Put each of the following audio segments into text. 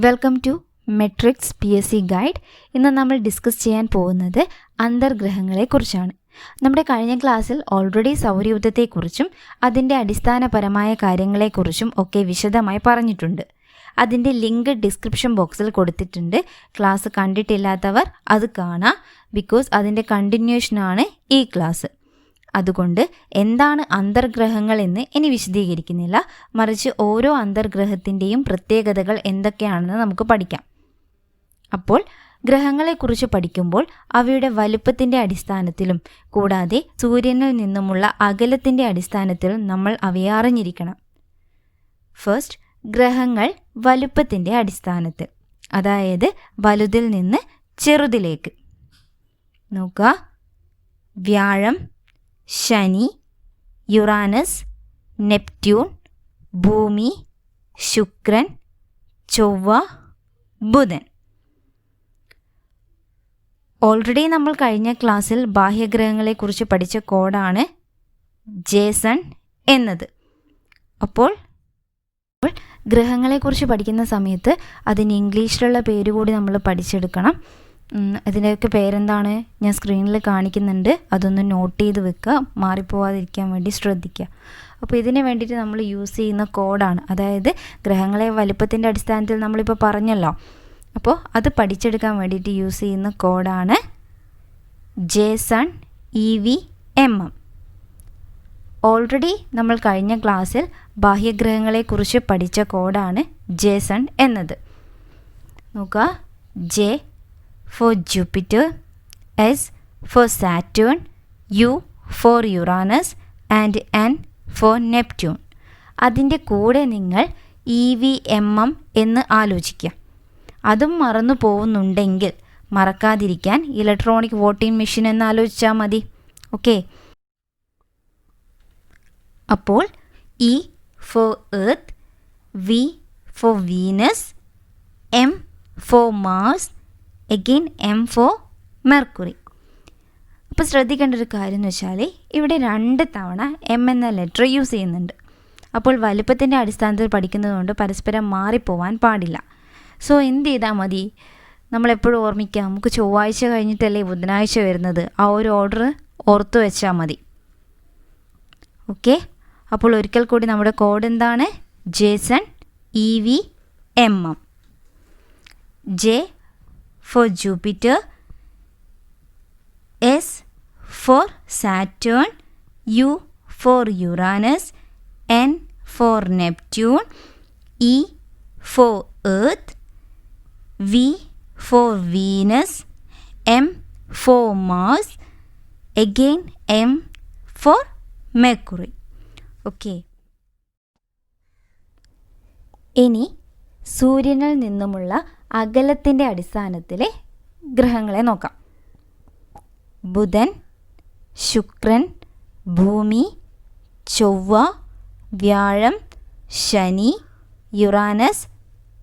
Welcome to metrics P S C guide ഇന്ന് നമ്മൾ discuss ചെയ്യാൻ പോകുന്നത് അന്തർഗ്രഹങ്ങളെക്കുറിച്ചാണ് നമ്മുടെ കഴിഞ്ഞ ക്ലാസ്സിൽ ഓൾറെഡി സൗരയുദ്ധത്തെക്കുറിച്ചും അതിന്റെ അടിസ്ഥാനപരമായ കാര്യങ്ങളെക്കുറിച്ചും ഒക്കെ വിശദമായി പറഞ്ഞിട്ടുണ്ട്. അതിന്റെ ലിങ്ക് ഡിസ്ക്രിപ്ഷൻ ബോക്സിൽ കൊടുത്തിട്ടുണ്ട്. ക്ലാസ് കണ്ടിട്ടില്ലാത്തവർ അത് കാണാം. ബിക്കോസ് അതിന്റെ കണ്ടിന്യൂഷനാണ് ഈ ക്ലാസ് അതുകൊണ്ട് എന്താണ് അന്തർഗ്രഹങ്ങൾ എന്ന് ഇനി വിശദീകരിക്കുന്നില്ല. മറിച്ച് ഓരോ അന്തർഗ്രഹത്തിന്റെയും പ്രത്യേകതകൾ എന്തൊക്കെയാണെന്ന് നമുക്ക് പഠിക്കാം. അപ്പോൾ ഗ്രഹങ്ങളെക്കുറിച്ച് പഠിക്കുമ്പോൾ അവയുടെ വലുപ്പത്തിന്റെ അടിസ്ഥാനത്തിലും കൂടാതെ സൂര്യനിൽ നിന്നുമുള്ള അകലത്തിന്റെ അടിസ്ഥാനത്തിലും നമ്മൾ അവയെ അറിഞ്ഞിരിക്കണം. ഫസ്റ്റ് ഗ്രഹങ്ങൾ വലുപ്പത്തിന്റെ അടിസ്ഥാനത്തിൽ അതായത് വലുതിൽ നിന്ന് ചെറുതിലേക്ക്. നോക്കുക. വ്യാഴം ശനി യുറാനസ് നെപ്റ്റ്യൂൺ ഭൂമി ശുക്രൻ ചൊവ്വ ബുധൻ. ഓൾറെഡി നമ്മൾ കഴിഞ്ഞ ക്ലാസ്സിൽ ബാഹ്യഗ്രഹങ്ങളെക്കുറിച്ച് പഠിച്ച കോഡാണ് ജേസൺ എന്നത്. അപ്പോൾ ഗ്രഹങ്ങളെക്കുറിച്ച് പഠിക്കുന്ന സമയത്ത് അതിന് ഇംഗ്ലീഷിലുള്ള പേര് കൂടി നമ്മൾ പഠിച്ചെടുക്കണം. ഇതിന്റെയൊക്കെ പേരെന്താണ്? ഞാൻ സ്ക്രീനിൽ കാണിക്കുന്നുണ്ട്. അതൊന്ന് നോട്ട് ചെയ്ത് വെക്കുക. മാറിപ്പോവാതിരിക്കാൻ വേണ്ടി ശ്രദ്ധിക്കുക. അപ്പോൾ ഇതിന് വേണ്ടിയിട്ട് നമ്മൾ യൂസ് ചെയ്യുന്ന കോഡാണ് അതായത് ഗ്രഹങ്ങളെ വലുപ്പത്തിന്റെ അടിസ്ഥാനത്തിൽ നമ്മളിപ്പോൾ പറഞ്ഞല്ലോ. അപ്പോൾ അത് പഠിച്ചെടുക്കാൻ വേണ്ടിയിട്ട് യൂസ് ചെയ്യുന്ന കോഡാണ് Jason E V M M already നമ്മൾ കഴിഞ്ഞ ക്ലാസ്സിൽ ബാഹ്യഗ്രഹങ്ങളെക്കുറിച്ച് പഠിച്ച കോഡാണ് ജേസൺ എന്നത്. നോക്കുക. J for Jupiter S for Saturn U for Uranus and N for Neptune അതിന്റെ കൂടെ നിങ്ങൾ ഇ വി എം എം എന്ന് ആലോചിക്കുക. അതും മറന്നു പോകുന്നുണ്ടെങ്കിൽ മറക്കാതിരിക്കാൻ ഇലക്ട്രോണിക് വോട്ടിംഗ് മെഷീൻ എന്ന് ആലോചിച്ചാൽ മതി. ഓക്കെ അപ്പോൾ E for Earth V for Venus M for Mars again M for Mercury അപ്പോൾ ശ്രദ്ധിക്കേണ്ട ഒരു കാര്യം എന്ന് വെച്ചാൽ ഇവിടെ രണ്ട് തവണ എം എന്ന ലെറ്റർ യൂസ് ചെയ്യുന്നുണ്ട്. അപ്പോൾ വലുപ്പത്തിന്റെ അടിസ്ഥാനത്തിൽ പഠിക്കുന്നതുകൊണ്ട് പരസ്പരം മാറിപ്പോവാൻ പാടില്ല. സോ എന്ത് ചെയ്താൽ മതി? നമ്മളെപ്പോഴും ഓർമ്മിക്കാം നമുക്ക് ചൊവ്വാഴ്ച കഴിഞ്ഞിട്ടല്ലേ ബുധനാഴ്ച വരുന്നത്. ആ ഒരു ഓർഡർ ഓർത്തു വെച്ചാൽ മതി. ഓക്കെ അപ്പോൾ ഒരിക്കൽ കൂടി നമ്മുടെ കോഡ് എന്താണ്? Jason E V M M J for Jupiter S for Saturn U for Uranus N for Neptune E for Earth V for Venus M for Mars again M for Mercury okay ഇനി സൂര്യനിൽ നിന്നുമുള്ള അകലത്തിന്റെ അടിസ്ഥാനത്തിൽ ഗ്രഹങ്ങളെ നോക്കാം. ബുധൻ ശുക്രൻ ഭൂമി ചൊവ്വ വ്യാഴം ശനി യുറാനസ്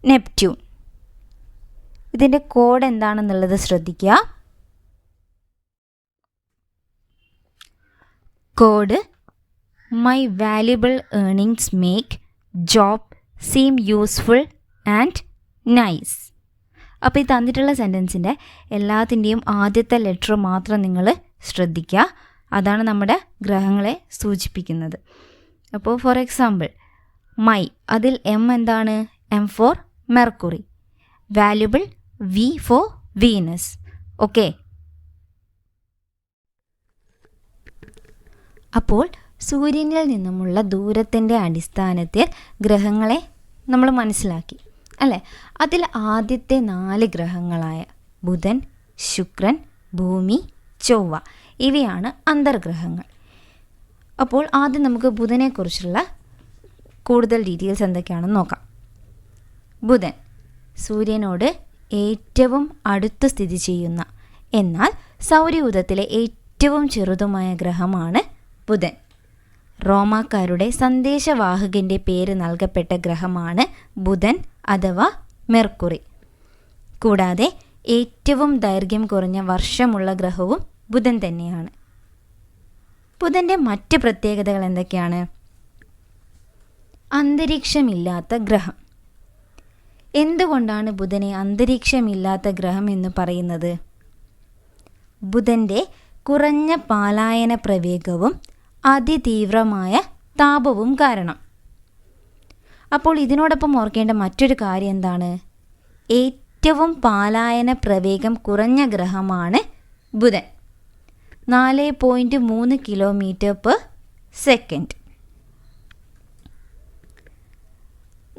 നെപ്റ്റ്യൂൺ. ഇതിന്റെ കോഡ് എന്താണെന്നുള്ളത് ശ്രദ്ധിക്കുക. Code my valuable earnings make job seem useful and nice അപ്പോൾ ഈ തന്നിട്ടുള്ള സെന്റൻസിന്റെ എല്ലാത്തിന്റെയും ആദ്യത്തെ ലെറ്റർ മാത്രം നിങ്ങൾ ശ്രദ്ധിക്കുക. അതാണ് നമ്മുടെ ഗ്രഹങ്ങളെ സൂചിപ്പിക്കുന്നത്. അപ്പോൾ ഫോർ എക്സാമ്പിൾ മൈ അതിൽ എം എന്താണ്? M for Mercury valuable V for Venus okay അപ്പോൾ സൂര്യനിൽ നിന്നുമുള്ള ദൂരത്തിന്റെ അടിസ്ഥാനത്തിൽ ഗ്രഹങ്ങളെ നമ്മൾ മനസ്സിലാക്കി. അല്ലേ? അതിൽ ആദ്യത്തെ നാല് ഗ്രഹങ്ങളായ ബുധൻ ശുക്രൻ ഭൂമി ചൊവ്വ. ഇവയാണ് അന്തർഗ്രഹങ്ങൾ. അപ്പോൾ ആദ്യം നമുക്ക് ബുധനെക്കുറിച്ചുള്ള കൂടുതൽ ഡീറ്റെയിൽസ് എന്തൊക്കെയാണെന്ന് നോക്കാം. ബുധൻ സൂര്യനോട് ഏറ്റവും അടുത്ത് സ്ഥിതി ചെയ്യുന്ന എന്നാൽ സൗരയൂഥത്തിലെ ഏറ്റവും ചെറുതുമായ ഗ്രഹമാണ് ബുധൻ. റോമാക്കാരുടെ സന്ദേശവാഹകന്റെ പേര് നൽകപ്പെട്ട ഗ്രഹമാണ് ബുധൻ. അഥവാ മെർക്കുറി. കൂടാതെ ഏറ്റവും ദൈർഘ്യം കുറഞ്ഞ വർഷമുള്ള ഗ്രഹവും ബുധൻ തന്നെയാണ്. ബുധന്റെ മറ്റ് പ്രത്യേകതകൾ എന്തൊക്കെയാണ്? അന്തരീക്ഷമില്ലാത്ത ഗ്രഹം. എന്തുകൊണ്ടാണ് ബുധനെ അന്തരീക്ഷമില്ലാത്ത ഗ്രഹം എന്ന് പറയുന്നത്? ബുധന്റെ കുറഞ്ഞ പാലായന പ്രവേഗവും അതിതീവ്രമായ താപവും കാരണം. അപ്പോൾ ഇതിനോടൊപ്പം ഓർക്കേണ്ട മറ്റൊരു കാര്യം എന്താണ്? ഏറ്റവും പാലായന പ്രവേഗം കുറഞ്ഞ ഗ്രഹമാണ് ബുധൻ. നാല് പോയിന്റ് മൂന്ന് കിലോമീറ്റർ പെർ സെക്കൻഡ്.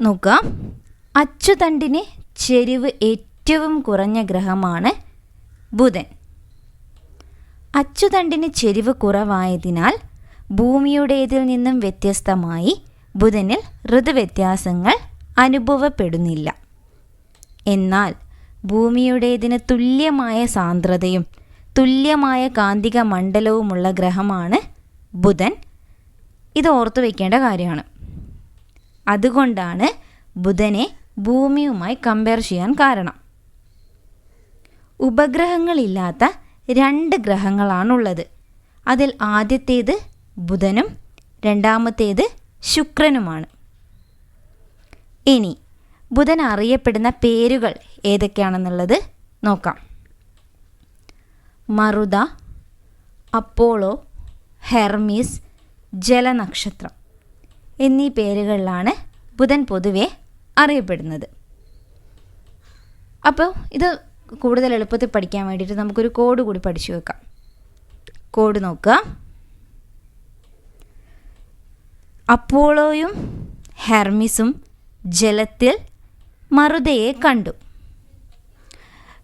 നോക്കുക. അച്ചുതണ്ടിന് ചെരിവ് ഏറ്റവും കുറഞ്ഞ ഗ്രഹമാണ് ബുധൻ. അച്ചുതണ്ടിന് ചെരിവ് കുറവായതിനാൽ ഭൂമിയുടേതിൽ നിന്നും വ്യത്യസ്തമായി ബുധനിൽ ഋതുവ്യത്യാസങ്ങൾ അനുഭവപ്പെടുന്നില്ല. എന്നാൽ ഭൂമിയുടേതിന് തുല്യമായ സാന്ദ്രതയും തുല്യമായ കാന്തിക മണ്ഡലവുമുള്ള ഗ്രഹമാണ് ബുധൻ. ഇത് ഓർത്തു വയ്ക്കേണ്ട കാര്യമാണ്. അതുകൊണ്ടാണ് ബുധനെ ഭൂമിയുമായി കമ്പയർ ചെയ്യാൻ കാരണം. ഉപഗ്രഹങ്ങളില്ലാത്ത രണ്ട് ഗ്രഹങ്ങളാണുള്ളത്. അതിൽ ആദ്യത്തേത് ബുധനും രണ്ടാമത്തേത് ശുക്രനുമാണ്. ഇനി ബുധൻ അറിയപ്പെടുന്ന പേരുകൾ ഏതൊക്കെയാണെന്നുള്ളത് നോക്കാം. മറുത അപ്പോളോ ഹെർമീസ് ജലനക്ഷത്രം എന്നീ പേരുകളിലാണ് ബുധൻ പൊതുവെ അറിയപ്പെടുന്നത്. അപ്പോൾ ഇത് കൂടുതൽ എളുപ്പത്തിൽ പഠിക്കാൻ വേണ്ടിയിട്ട് നമുക്കൊരു കോഡ് കൂടി പഠിച്ചു വെക്കാം. കോഡ് നോക്കുക. അപ്പോളോയും ഹെർമിസും ജലത്തിൽ മറുതയെ കണ്ടു.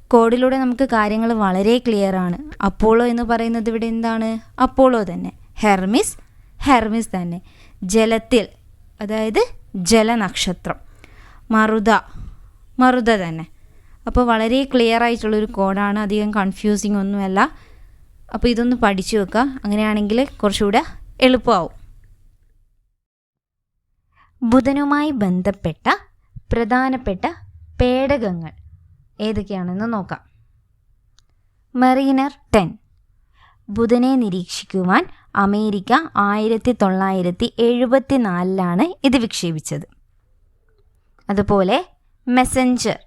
കോഡിലൂടെ നമുക്ക് കാര്യങ്ങൾ വളരെ ക്ലിയർ ആണ്. അപ്പോളോ എന്ന് പറയുന്നത് ഇവിടെ എന്താണ്? അപ്പോളോ തന്നെ. ഹെർമിസ് ഹെർമിസ് തന്നെ. ജലത്തിൽ അതായത് ജലനക്ഷത്രം. മറുത മറുത തന്നെ. അപ്പോൾ വളരെ ക്ലിയർ ആയിട്ടുള്ളൊരു കോഡാണ്. അധികം കൺഫ്യൂസിങ് ഒന്നുമല്ല. അപ്പോൾ ഇതൊന്ന് പഠിച്ചു വെക്കുക അങ്ങനെയാണെങ്കിൽ കുറച്ചുകൂടെ എളുപ്പമാവും. ബുധനുമായി ബന്ധപ്പെട്ട പ്രധാനപ്പെട്ട പേടകങ്ങൾ ഏതൊക്കെയാണെന്ന് നോക്കാം. മെറീനർ ടെൻ ബുധനെ നിരീക്ഷിക്കുവാൻ അമേരിക്ക ആയിരത്തി തൊള്ളായിരത്തി എഴുപത്തി നാലിലാണ് ഇത് വിക്ഷേപിച്ചത്. അതുപോലെ മെസഞ്ചർ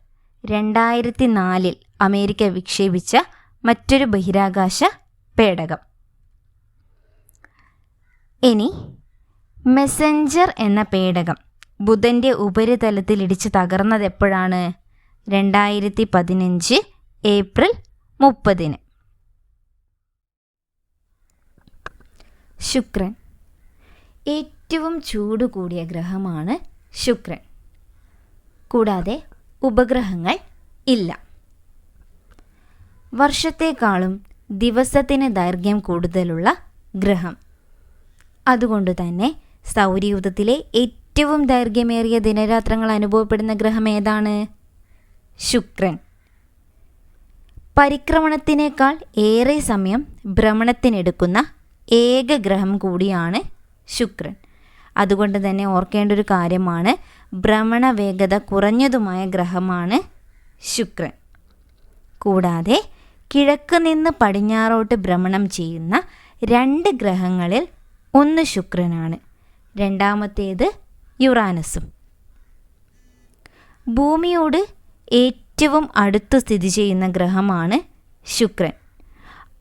രണ്ടായിരത്തി നാലിൽ അമേരിക്ക വിക്ഷേപിച്ച മറ്റൊരു ബഹിരാകാശ പേടകം. ഇനി മെസഞ്ചർ എന്ന പേടകം. ബുധന്റെ ഉപരിതലത്തിൽ ഇടിച്ച് തകർന്നത് എപ്പോഴാണ്? രണ്ടായിരത്തി പതിനഞ്ച് ഏപ്രിൽ മുപ്പതിന്. ശുക്രൻ. ഏറ്റവും ചൂട് കൂടിയ ഗ്രഹമാണ് ശുക്രൻ. കൂടാതെ ഉപഗ്രഹങ്ങൾ ഇല്ല. വർഷത്തെക്കാളും ദിവസത്തിന് ദൈർഘ്യം കൂടുതലുള്ള ഗ്രഹം. അതുകൊണ്ട് തന്നെ സൗരയൂഥത്തിലെ ഏറ്റവും ദൈർഘ്യമേറിയ ദിനരാത്രങ്ങൾ അനുഭവപ്പെടുന്ന ഗ്രഹം ഏതാണ്? ശുക്രൻ. പരിക്രമണത്തിനേക്കാൾ ഏറെ സമയം ഭ്രമണത്തിനെടുക്കുന്ന ഏക ഗ്രഹം കൂടിയാണ് ശുക്രൻ. അതുകൊണ്ട് തന്നെ ഓർക്കേണ്ട ഒരു കാര്യമാണ് ഭ്രമണ വേഗത കുറഞ്ഞതുമായ ഗ്രഹമാണ് ശുക്രൻ. കൂടാതെ കിഴക്ക് നിന്ന് പടിഞ്ഞാറോട്ട് ഭ്രമണം ചെയ്യുന്ന രണ്ട് ഗ്രഹങ്ങളിൽ ഒന്ന് ശുക്രനാണ്. രണ്ടാമത്തേത് യുറാനസും. ഭൂമിയോട് ഏറ്റവും അടുത്ത് സ്ഥിതി ചെയ്യുന്ന ഗ്രഹമാണ് ശുക്രൻ.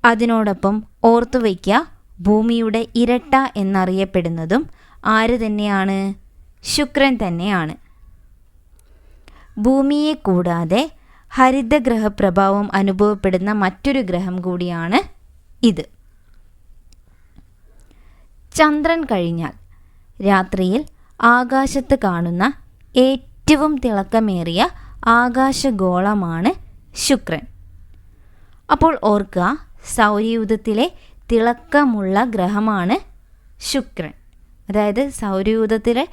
അതിനോടൊപ്പം ഓർത്തു വയ്ക്കുക ഭൂമിയുടെ ഇരട്ട എന്നറിയപ്പെടുന്നതും ആര് തന്നെയാണ്? ശുക്രൻ തന്നെയാണ്. ഭൂമിയെ കൂടാതെ ഹരിതഗ്രഹ പ്രഭാവം അനുഭവപ്പെടുന്ന മറ്റൊരു ഗ്രഹം കൂടിയാണ് ഇത്. ചന്ദ്രൻ കഴിഞ്ഞാൽ രാത്രിയിൽ ആകാശത്ത് കാണുന്ന ഏറ്റവും തിളക്കമേറിയ ആകാശഗോളമാണ് ശുക്രൻ. അപ്പോൾ ഓർക്കുക സൗരയൂഥത്തിലെ തിളക്കമുള്ള ഗ്രഹമാണ് ശുക്രൻ. അതായത് സൗരയൂഥത്തിലെ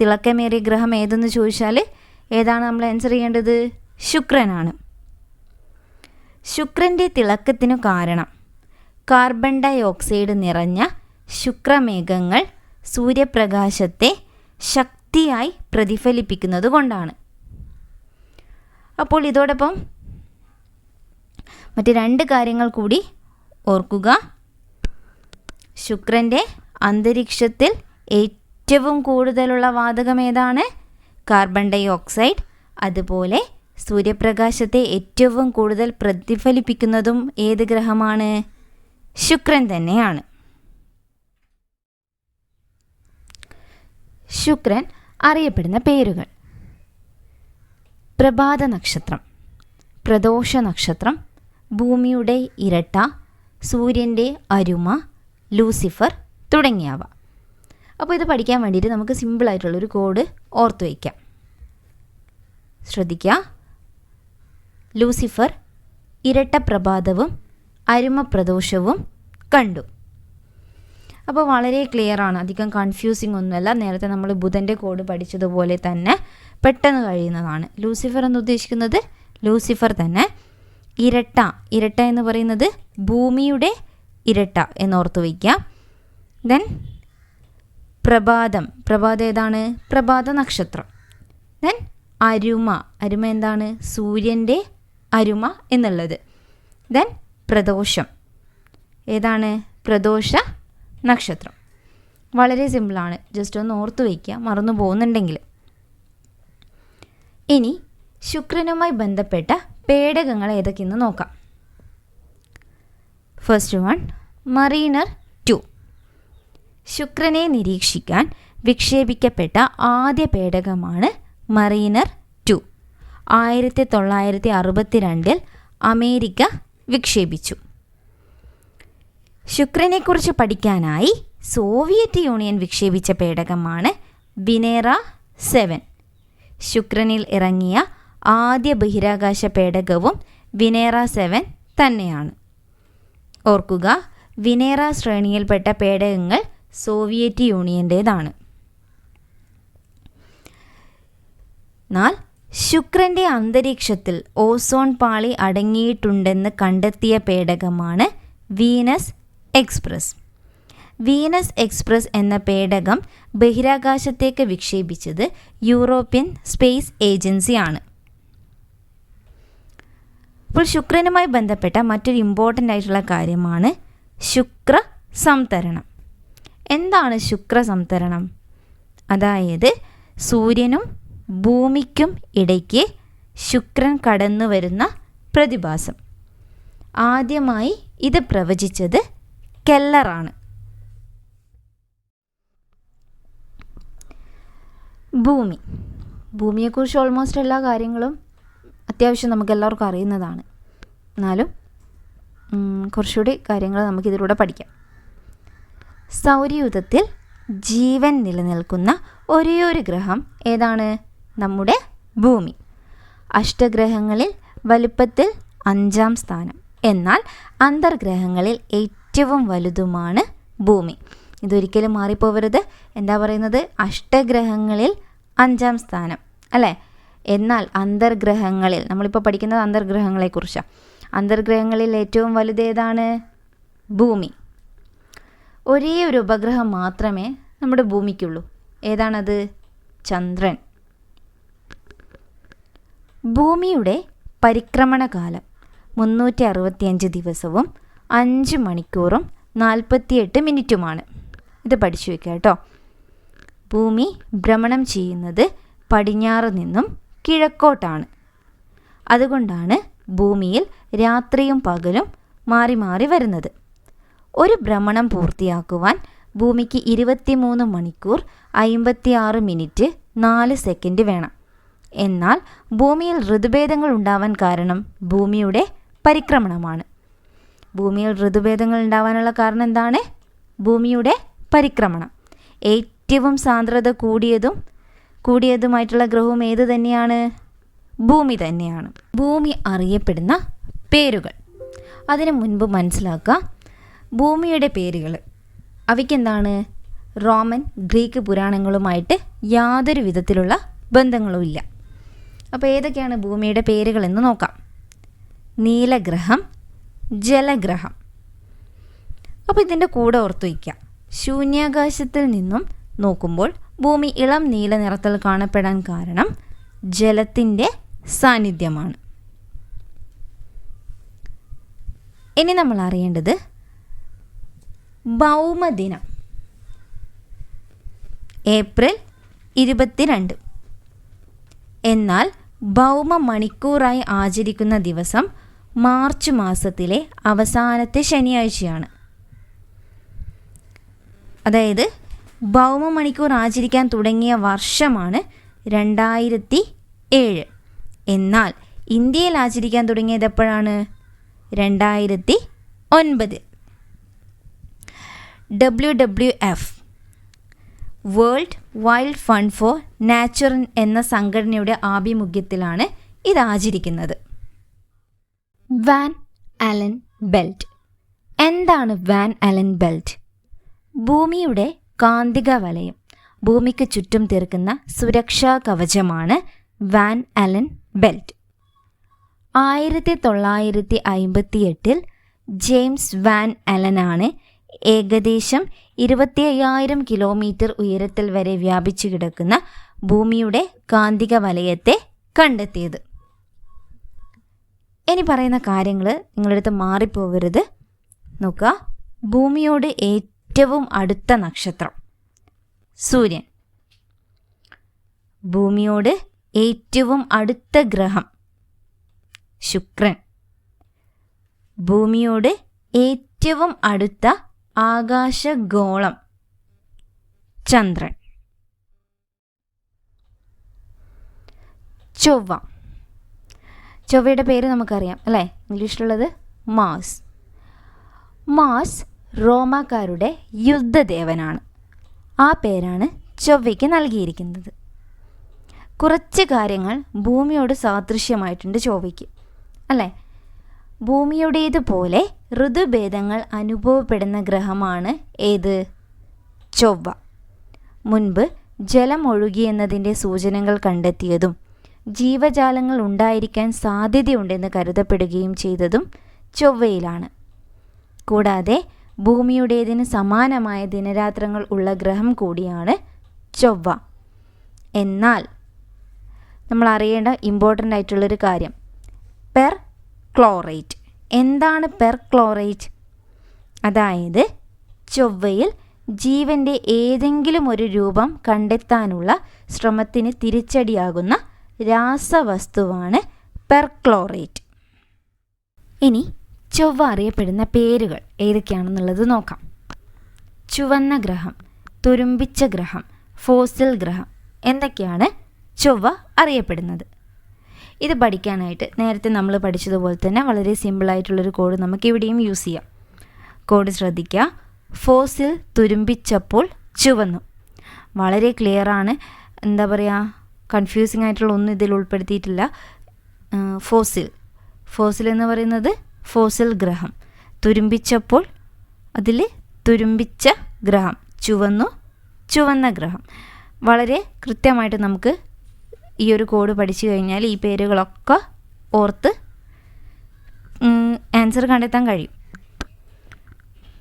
തിളക്കമേറിയ ഗ്രഹം ഏതെന്ന് ചോദിച്ചാൽ ഏതാണ് നമ്മൾ ആൻസർ ചെയ്യേണ്ടത്? ശുക്രനാണ്. ശുക്രന്റെ തിളക്കത്തിനു കാരണം കാർബൺ ഡൈ ഓക്സൈഡ് നിറഞ്ഞ ശുക്രമേഘങ്ങൾ സൂര്യപ്രകാശത്തെ ശക്തിയായി പ്രതിഫലിപ്പിക്കുന്നത് കൊണ്ടാണ്. അപ്പോൾ ഇതോടൊപ്പം മറ്റ് രണ്ട് കാര്യങ്ങൾ കൂടി ഓർക്കുക. ശുക്രന്റെ അന്തരീക്ഷത്തിൽ ഏറ്റവും കൂടുതലുള്ള വാതകം ഏതാണ്? Carbon dioxide. അതുപോലെ സൂര്യപ്രകാശത്തെ ഏറ്റവും കൂടുതൽ പ്രതിഫലിപ്പിക്കുന്നതും ഏത് ഗ്രഹമാണ്? ശുക്രൻ തന്നെയാണ്. ശുക്രൻ അറിയപ്പെടുന്ന പേരുകൾ. പ്രഭാത നക്ഷത്രം പ്രദോഷ നക്ഷത്രം ഭൂമിയുടെ ഇരട്ട സൂര്യന്റെ അരുമ ലൂസിഫർ തുടങ്ങിയവ. അപ്പോൾ ഇത് പഠിക്കാൻ വേണ്ടിയിട്ട് നമുക്ക് സിമ്പിളായിട്ടുള്ളൊരു കോഡ് ഓർത്തു വയ്ക്കാം ശ്രദ്ധിക്കുക. ലൂസിഫർ ഇരട്ട പ്രഭാതവും അരുമ പ്രദോഷവും കണ്ടു. അപ്പോൾ വളരെ ക്ലിയർ ആണ്. അധികം കൺഫ്യൂസിങ് ഒന്നുമല്ല. നേരത്തെ നമ്മൾ ബുധന്റെ കോഡ് പഠിച്ചതുപോലെ തന്നെ പെട്ടെന്ന് കഴിയുന്നതാണ്. ലൂസിഫർ എന്ന് ഉദ്ദേശിക്കുന്നത് ലൂസിഫർ തന്നെ. ഇരട്ട ഇരട്ട എന്ന് പറയുന്നത് ഭൂമിയുടെ ഇരട്ട എന്നോർത്ത് വയ്ക്കുക. ദെൻ പ്രഭാതം. പ്രഭാതം ഏതാണ്? പ്രഭാത നക്ഷത്രം. ദെൻ അരുമ. അരുമ എന്താണ്? സൂര്യന്റെ അരുമ എന്നുള്ളത്. ദെൻ പ്രദോഷം. ഏതാണ്? പ്രദോഷ നക്ഷത്രം. വളരെ സിമ്പിളാണ് ജസ്റ്റ് ഒന്ന് ഓർത്ത് വയ്ക്കുക. മറന്നു പോകുന്നുണ്ടെങ്കിൽ. ഇനി ശുക്രനുമായി ബന്ധപ്പെട്ട പേടകങ്ങൾ ഏതൊക്കെയെന്ന് നോക്കാം. ഫസ്റ്റ് വൺ മറീനർ ടു ശുക്രനെ നിരീക്ഷിക്കാൻ വിക്ഷേപിക്കപ്പെട്ട ആദ്യ പേടകമാണ് മറീനർ ടു ആയിരത്തി തൊള്ളായിരത്തി അമേരിക്ക വിക്ഷേപിച്ചു. ശുക്രനെക്കുറിച്ച് പഠിക്കാനായി സോവിയറ്റ് യൂണിയൻ വിക്ഷേപിച്ച പേടകമാണ് ബിനേറ സെവൻ. ശുക്രനിൽ ഇറങ്ങിയ ആദ്യ ബഹിരാകാശ പേടകവും വിനേറ സെവൻ തന്നെയാണ്. ഓർക്കുക വിനേറ ശ്രേണിയിൽപ്പെട്ട പേടകങ്ങൾ സോവിയറ്റ് യൂണിയന്റേതാണ്. എന്നാൽ ശുക്രന്റെ അന്തരീക്ഷത്തിൽ ഓസോൺ പാളി അടങ്ങിയിട്ടുണ്ടെന്ന് കണ്ടെത്തിയ പേടകമാണ് വീനസ് എക്സ്പ്രസ്. വീനസ് എക്സ്പ്രസ് എന്ന പേടകം ബഹിരാകാശത്തേക്ക് വിക്ഷേപിച്ചത് യൂറോപ്യൻ സ്പേസ് ഏജൻസിയാണ്. അപ്പോൾ ശുക്രനുമായി ബന്ധപ്പെട്ട മറ്റൊരു ഇമ്പോർട്ടന്റ് ആയിട്ടുള്ള കാര്യമാണ് ശുക്ര സംതരണം. എന്താണ് ശുക്ര സംതരണം? അതായത് സൂര്യനും ഭൂമിക്കും ഇടയ്ക്ക് ശുക്രൻ കടന്നു വരുന്ന പ്രതിഭാസം. ആദ്യമായി ഇത് പ്രവചിച്ചത് കെല്ലറാണ്. ഭൂമി. ഭൂമിയെക്കുറിച്ച് ഓൾമോസ്റ്റ് എല്ലാ കാര്യങ്ങളും അത്യാവശ്യം നമുക്ക് എല്ലാവർക്കും അറിയുന്നതാണ്. എന്നാലും കുറച്ചുകൂടി കാര്യങ്ങൾ നമുക്കിതിലൂടെ പഠിക്കാം. സൗരയൂഥത്തിൽ ജീവൻ നിലനിൽക്കുന്ന ഒരേ ഒരു ഗ്രഹം ഏതാണ്? നമ്മുടെ ഭൂമി. അഷ്ടഗ്രഹങ്ങളിൽ വലുപ്പത്തിൽ അഞ്ചാം സ്ഥാനം. എന്നാൽ അന്തർഗ്രഹങ്ങളിൽ ഏറ്റവും വലുതുമാണ് ഭൂമി. ഇതൊരിക്കലും മാറിപ്പോവരുത്. എന്താ പറയുന്നത്? അഷ്ടഗ്രഹങ്ങളിൽ അഞ്ചാം സ്ഥാനം അല്ലേ? എന്നാൽ അന്തർഗ്രഹങ്ങളിൽ നമ്മളിപ്പോൾ പഠിക്കുന്നത് അന്തർഗ്രഹങ്ങളെക്കുറിച്ചാണ് അന്തർഗ്രഹങ്ങളിൽ ഏറ്റവും വലുത് ഏതാണ്? ഭൂമി. ഒരേ ഒരു ഉപഗ്രഹം മാത്രമേ നമ്മുടെ ഭൂമിക്കുള്ളൂ. ഏതാണത്? ചന്ദ്രൻ. ഭൂമിയുടെ പരിക്രമണകാലം മുന്നൂറ്റി അറുപത്തിയഞ്ച് ദിവസവും അഞ്ച് മണിക്കൂറും നാൽപ്പത്തിയെട്ട് മിനിറ്റുമാണ്. ഇത് പഠിച്ചു വെക്കുക കേട്ടോ. ഭൂമി ഭ്രമണം ചെയ്യുന്നത് പടിഞ്ഞാറ് നിന്നും കിഴക്കോട്ടാണ്. അതുകൊണ്ടാണ് ഭൂമിയിൽ രാത്രിയും പകലും മാറി മാറി വരുന്നത്. ഒരു ഭ്രമണം പൂർത്തിയാക്കുവാൻ ഭൂമിക്ക് ഇരുപത്തിമൂന്ന് മണിക്കൂർ അമ്പത്തിയാറ് മിനിറ്റ് നാല് സെക്കൻഡ് വേണം. എന്നാൽ ഭൂമിയിൽ ഋതുഭേദങ്ങൾ ഉണ്ടാവാൻ കാരണം ഭൂമിയുടെ പരിക്രമണമാണ്. ഭൂമിയിൽ ഋതുഭേദങ്ങൾ ഉണ്ടാവാനുള്ള കാരണം എന്താണ്? ഭൂമിയുടെ പരിക്രമണം. ഏറ്റവും സാന്ദ്രത കൂടിയതും കൂടിയതുമായിട്ടുള്ള ഗ്രഹവും ഏത് തന്നെയാണ്? ഭൂമി തന്നെയാണ്. ഭൂമി അറിയപ്പെടുന്ന പേരുകൾ. അതിനു മുൻപ് മനസ്സിലാക്കുക ഭൂമിയുടെ പേരുകൾ. അവയ്ക്കെന്താണ് റോമൻ ഗ്രീക്ക് പുരാണങ്ങളുമായിട്ട് യാതൊരു വിധത്തിലുള്ള ബന്ധങ്ങളുമില്ല അപ്പോൾ ഏതൊക്കെയാണ് ഭൂമിയുടെ പേരുകളെന്ന് നോക്കാം. നീലഗ്രഹം ജലഗ്രഹം. അപ്പോൾ ഇതിന്റെ കൂടെ ഓർത്തു വയ്ക്കാം. ശൂന്യാകാശത്തിൽ നിന്നും നോക്കുമ്പോൾ ഭൂമി ഇളം നീല നിറത്തിൽ കാണപ്പെടാൻ കാരണം ജലത്തിന്റെ സാന്നിധ്യമാണ്. ഇനി നമ്മൾ അറിയേണ്ടത് ഭൗമദിനം. ഏപ്രിൽ ഇരുപത്തിരണ്ട്. എന്നാൽ ഭൗമ മണിക്കൂറായി ആചരിക്കുന്ന ദിവസം മാർച്ച് മാസത്തിലെ അവസാനത്തെ ശനിയാഴ്ചയാണ്. അതായത് ഭൗമ മണിക്കൂർ ആചരിക്കാൻ തുടങ്ങിയ വർഷമാണ് രണ്ടായിരത്തി ഏഴ് എന്നാൽ ഇന്ത്യയിൽ ആചരിക്കാൻ തുടങ്ങിയത് എപ്പോഴാണ്? രണ്ടായിരത്തി ഒൻപത് W W F World Wild Fund for nature എന്ന സംഘടനയുടെ ആഭിമുഖ്യത്തിലാണ് ഇത് ആചരിക്കുന്നത്. Van Allen belt. എന്താണ് വാൻ അലൻ ബെൽറ്റ്? ഭൂമിയുടെ കാന്തിക വലയം ഭൂമിക്ക് ചുറ്റും തീർക്കുന്ന സുരക്ഷാ കവചമാണ് വാൻ അലൻ ബെൽറ്റ്. ആയിരത്തി തൊള്ളായിരത്തി അയിമ്പത്തി എട്ടിൽ ജെയിംസ് വാൻ അലനാണ് ഏകദേശം ഇരുപത്തി അയ്യായിരം കിലോമീറ്റർ ഉയരത്തിൽ വരെ വ്യാപിച്ചു കിടക്കുന്ന ഭൂമിയുടെ കാന്തിക വലയത്തെ കണ്ടെത്തിയത്. ഇനി പറയുന്ന കാര്യങ്ങൾ നിങ്ങളടുത്ത് മാറിപ്പോകരുത് നോക്കുക. ഭൂമിയോട് ഏറ്റവും അടുത്ത നക്ഷത്രം. സൂര്യൻ. ഭൂമിയോട് ഏറ്റവും അടുത്ത ഗ്രഹം. ശുക്രൻ. ഭൂമിയോട് ഏറ്റവും അടുത്ത ആകാശഗോളം. ചന്ദ്രൻ. ചൊവ്വ. ചൊവ്വയുടെ പേര് നമുക്കറിയാം അല്ലേ? ഇംഗ്ലീഷിലുള്ളത് മാസ്. മാസ് റോമാക്കാരുടെ യുദ്ധദേവനാണ്. ആ പേരാണ് ചൊവ്വയ്ക്ക് നൽകിയിരിക്കുന്നത്. കുറച്ച് കാര്യങ്ങൾ ഭൂമിയോട് സാദൃശ്യമായിട്ടുണ്ട് ചൊവ്വയ്ക്ക് അല്ലേ? ഭൂമിയുടേതുപോലെ ഋതുഭേദങ്ങൾ അനുഭവപ്പെടുന്ന ഗ്രഹമാണ് ഏത്? ചൊവ്വ. മുൻപ് ജലം ഒഴുകിയെന്നതിന്റെ സൂചനകൾ കണ്ടെത്തിയതും ജീവജാലങ്ങൾ ഉണ്ടായിരിക്കാൻ സാധ്യതയുണ്ടെന്ന് കരുതപ്പെടുകയും ചെയ്തതും ചൊവ്വയിലാണ്. കൂടാതെ ഭൂമിയുടേതിന് സമാനമായ ദിനരാത്രങ്ങൾ ഉള്ള ഗ്രഹം കൂടിയാണ് ചൊവ്വ. എന്നാൽ നമ്മൾ അറിയേണ്ട ഇമ്പോർട്ടന്റ് ആയിട്ടുള്ളൊരു കാര്യം. Perchlorate. എന്താണ് പെർ ക്ലോറേറ്റ്? അതായത് ചൊവ്വയിൽ ജീവന്റെ ഏതെങ്കിലും ഒരു രൂപം കണ്ടെത്താനുള്ള ശ്രമത്തിന് തിരിച്ചടിയാകുന്ന രാസവസ്തുവാണ് പെർക്ലോറേറ്റ്. ഇനി ചൊവ്വ അറിയപ്പെടുന്ന പേരുകൾ ഏതൊക്കെയാണെന്നുള്ളത് നോക്കാം. ചുവന്ന ഗ്രഹം തുരുമ്പിച്ച ഗ്രഹം ഫോസിൽ ഗ്രഹം എന്തൊക്കെയാണ് ചൊവ്വ അറിയപ്പെടുന്നത്? ഇത് പഠിക്കാനായിട്ട് നേരത്തെ നമ്മൾ പഠിച്ചതുപോലെ തന്നെ വളരെ സിമ്പിളായിട്ടുള്ളൊരു കോഡ് നമുക്ക് ഇവിടെയും യൂസ് ചെയ്യാം. കോഡ് ശ്രദ്ധിക്കുക ഫോസിൽ തുരുമ്പിച്ചപ്പോൾ ചുവന്നു. വളരെ ക്ലിയറാണ് എന്താ പറയുക കൺഫ്യൂസിങ് ആയിട്ടുള്ള ഒന്നും ഇതിൽ ഉൾപ്പെടുത്തിയിട്ടില്ല. ഫോസിൽ ഫോസിൽ എന്ന് പറയുന്നത് ഫോസിൽ ഗ്രഹം. തുരുമ്പിച്ചപ്പോൾ അതിൽ തുരുമ്പിച്ച ഗ്രഹം ചുവന്നു ചുവന്ന ഗ്രഹം. വളരെ കൃത്യമായിട്ട് നമുക്ക് ഈ ഒരു കോഡ് പഠിച്ചു കഴിഞ്ഞാൽ ഈ പേരുകളൊക്കെ ഓർത്ത് ആൻസർ കണ്ടെത്താൻ കഴിയും.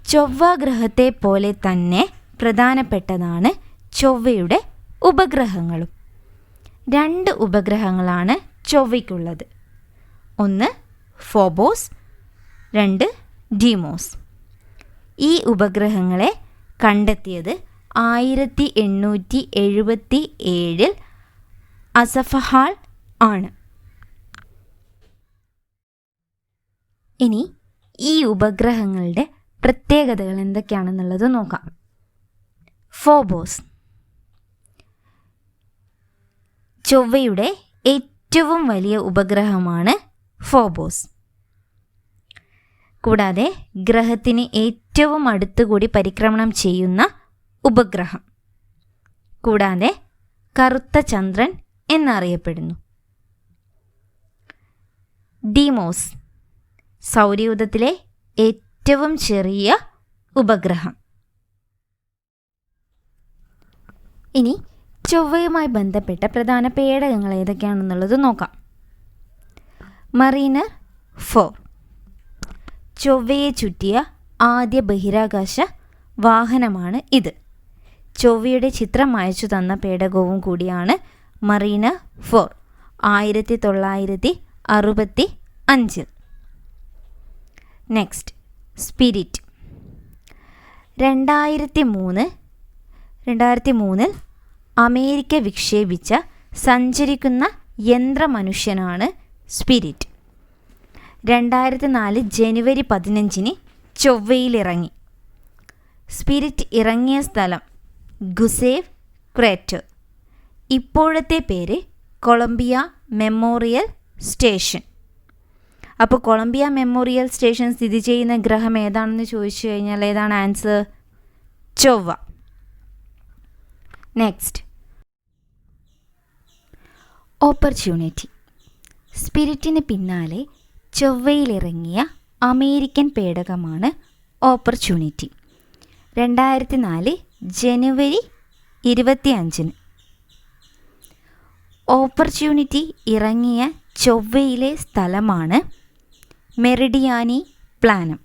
ചൊവ്വ ഗ്രഹത്തെ പോലെ തന്നെ പ്രധാനപ്പെട്ടതാണ് ചൊവ്വയുടെ ഉപഗ്രഹങ്ങളും. രണ്ട് ഉപഗ്രഹങ്ങളാണ് ചൊവ്വയ്ക്കുള്ളത്. ഒന്ന് ഫോബോസ്. രണ്ട് ഡിമോസ്. ഈ ഉപഗ്രഹങ്ങളെ കണ്ടെത്തിയത് ആയിരത്തി എണ്ണൂറ്റി എഴുപത്തി ഏഴിൽ അസഫഹാൾ ആണ്. ഇനി ഈ ഉപഗ്രഹങ്ങളുടെ പ്രത്യേകതകൾ എന്തൊക്കെയാണെന്നുള്ളത് നോക്കാം. ഫോബോസ്. ചൊവ്വയുടെ ഏറ്റവും വലിയ ഉപഗ്രഹമാണ് ഫോബോസ്. കൂടാതെ ഗ്രഹത്തിന് ഏറ്റവും അടുത്തുകൂടി പരിക്രമണം ചെയ്യുന്ന ഉപഗ്രഹം. കൂടാതെ കറുത്ത ചന്ദ്രൻ എന്നറിയപ്പെടുന്നു. ഡീമോസ് സൗരയൂഥത്തിലെ ഏറ്റവും ചെറിയ ഉപഗ്രഹം. ഇനി ചൊവ്വയുമായി ബന്ധപ്പെട്ട പ്രധാന പേടകങ്ങൾ ഏതൊക്കെയാണെന്നുള്ളത് നോക്കാം. Mariner four. ചൊവ്വയെ ചുറ്റിയ ആദ്യ ബഹിരാകാശ വാഹനമാണ് ഇത്. ചൊവ്വയുടെ ചിത്രം അയച്ചു തന്ന പേടകവും കൂടിയാണ് മറീന ഫോർ. ആയിരത്തി തൊള്ളായിരത്തി അറുപത്തി അഞ്ചിൽ നെക്സ്റ്റ് സ്പിരിറ്റ്. രണ്ടായിരത്തി മൂന്ന് രണ്ടായിരത്തി മൂന്നിൽ അമേരിക്ക വിക്ഷേപിച്ച സഞ്ചരിക്കുന്ന യന്ത്രമനുഷ്യനാണ് സ്പിരിറ്റ്. രണ്ടായിരത്തി നാല് ജനുവരി പതിനഞ്ചിന് ചൊവ്വയിലിറങ്ങി. സ്പിരിറ്റ് ഇറങ്ങിയ സ്ഥലം ഗുസേവ് ക്രേറ്റ് ഇപ്പോഴത്തെ പേര് കൊളംബിയ മെമ്മോറിയൽ സ്റ്റേഷൻ. അപ്പോൾ കൊളംബിയ മെമ്മോറിയൽ സ്റ്റേഷൻ സ്ഥിതി ചെയ്യുന്ന ഗ്രഹം ഏതാണെന്ന് ചോദിച്ചു കഴിഞ്ഞാൽ ഏതാണ് ആൻസർ? ചൊവ്വ. നെക്സ്റ്റ്. ഓപ്പർച്യൂണിറ്റി. സ്പിരിറ്റിന് പിന്നാലെ ചൊവ്വയിലിറങ്ങിയ അമേരിക്കൻ പേടകമാണ് ഓപ്പർച്യൂണിറ്റി. രണ്ടായിരത്തി നാല് ജനുവരി ഇരുപത്തി അഞ്ചിന് ഓപ്പർച്യൂണിറ്റി ഇറങ്ങിയ ചൊവ്വയിലെ സ്ഥലമാണ് മെറിഡിയാനി പ്ലാനം.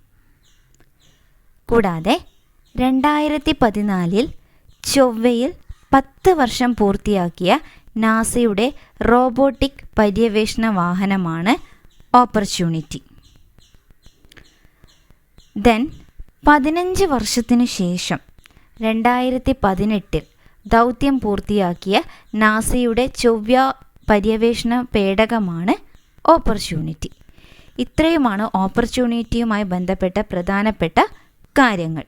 കൂടാതെ രണ്ടായിരത്തി പതിനാലിൽ ചൊവ്വയിൽ പത്ത് വർഷം പൂർത്തിയാക്കിയ നാസയുടെ റോബോട്ടിക് പര്യവേഷണ വാഹനമാണ് ഓപ്പർച്യൂണിറ്റി. ദെൻ പതിനഞ്ച് വർഷത്തിനു ശേഷം രണ്ടായിരത്തി പതിനെട്ടിൽ ദൗത്യം പൂർത്തിയാക്കിയ നാസയുടെ ചൊവ്വ പര്യവേഷണ പേടകമാണ് ഓപ്പർച്യൂണിറ്റി. ഇത്രയുമാണ് ഓപ്പർച്യൂണിറ്റിയുമായി ബന്ധപ്പെട്ട പ്രധാനപ്പെട്ട കാര്യങ്ങൾ.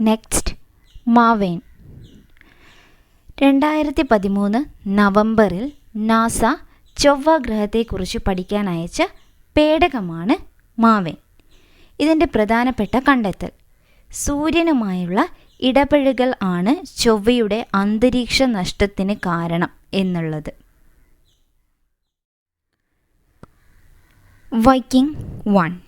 Next MAVEN. രണ്ടായിരത്തി പതിമൂന്ന് നവംബറിൽ നാസ ചൊവ്വ ഗ്രഹത്തെക്കുറിച്ച് പഠിക്കാൻ അയച്ച പേടകമാണ് മാവൻ. ഇതിന്റെ പ്രധാനപ്പെട്ട കണ്ടെത്തൽ. സൂര്യനുമായുള്ള ഇടപഴകൽ ആണ് ചൊവ്വയുടെ അന്തരീക്ഷ നഷ്ടത്തിന് കാരണം എന്നുള്ളത്. Viking one.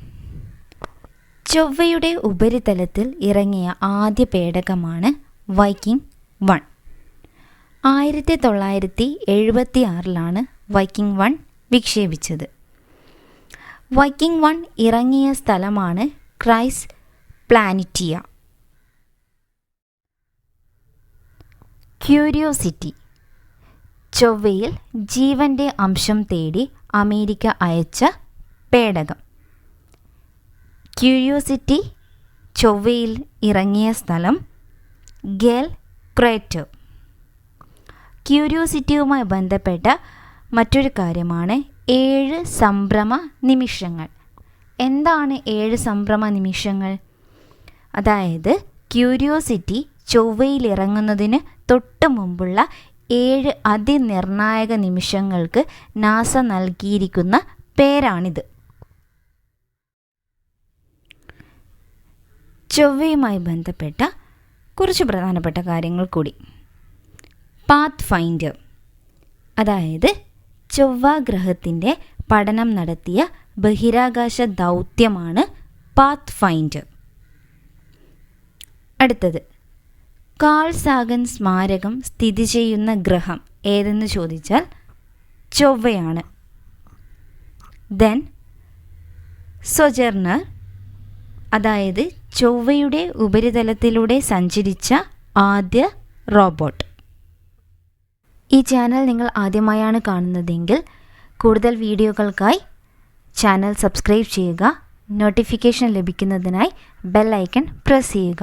ചൊവ്വയുടെ ഉപരിതലത്തിൽ ഇറങ്ങിയ ആദ്യ പേടകമാണ് വൈക്കിംഗ് വൺ. ആയിരത്തി തൊള്ളായിരത്തി എഴുപത്തി ആറിലാണ് വൈക്കിംഗ് വൺ വിക്ഷേപിച്ചത്. വൈക്കിംഗ് വൺ ഇറങ്ങിയ സ്ഥലമാണ് ക്രൈസ് പ്ലാനിറ്റിയ ക്യൂരിയോസിറ്റി ചൊവ്വയിൽ ജീവന്റെ അംശം തേടി അമേരിക്ക അയച്ച പേടകം. ക്യൂരിയോസിറ്റി ചൊവ്വയിൽ ഇറങ്ങിയ സ്ഥലം ഗേൽ ക്രേറ്റർ ക്യൂരിയോസിറ്റിയുമായി ബന്ധപ്പെട്ട മറ്റൊരു കാര്യമാണ് ഏഴ് സംഭ്രമ നിമിഷങ്ങൾ. എന്താണ് ഏഴ് സംഭ്രമ നിമിഷങ്ങൾ? അതായത് ക്യൂരിയോസിറ്റി ചൊവ്വയിലിറങ്ങുന്നതിന് തൊട്ട് മുമ്പുള്ള ഏഴ് അതിനിർണായക നിമിഷങ്ങൾക്ക് നാസ നൽകിയിരിക്കുന്ന പേരാണിത്. ചൊവ്വയുമായി ബന്ധപ്പെട്ട കുറച്ച് പ്രധാനപ്പെട്ട കാര്യങ്ങൾ കൂടി. പാത്ത് ഫൈൻഡർ അതായത് ചൊവ്വ ഗ്രഹത്തിന്റെ പഠനം നടത്തിയ ബഹിരാകാശ ദൗത്യമാണ് പാത്ത് ഫൈൻഡർ അടുത്തത് കാൾ സാഗൻ സ്മാരകം സ്ഥിതി ചെയ്യുന്ന ഗ്രഹം ഏതെന്ന് ചോദിച്ചാൽ ചൊവ്വയാണ്. ദെൻ സൊജർണർ അതായത് ചൊവ്വയുടെ ഉപരിതലത്തിലൂടെ സഞ്ചരിച്ച ആദ്യ റോബോട്ട്. ഈ ചാനൽ നിങ്ങൾ ആദ്യമായാണ് കാണുന്നതെങ്കിൽ കൂടുതൽ വീഡിയോകൾക്കായി ചാനൽ സബ്സ്ക്രൈബ് ചെയ്യുക നോട്ടിഫിക്കേഷൻ ലഭിക്കുന്നതിനായി ബെൽ ഐക്കൺ പ്രസ് ചെയ്യുക.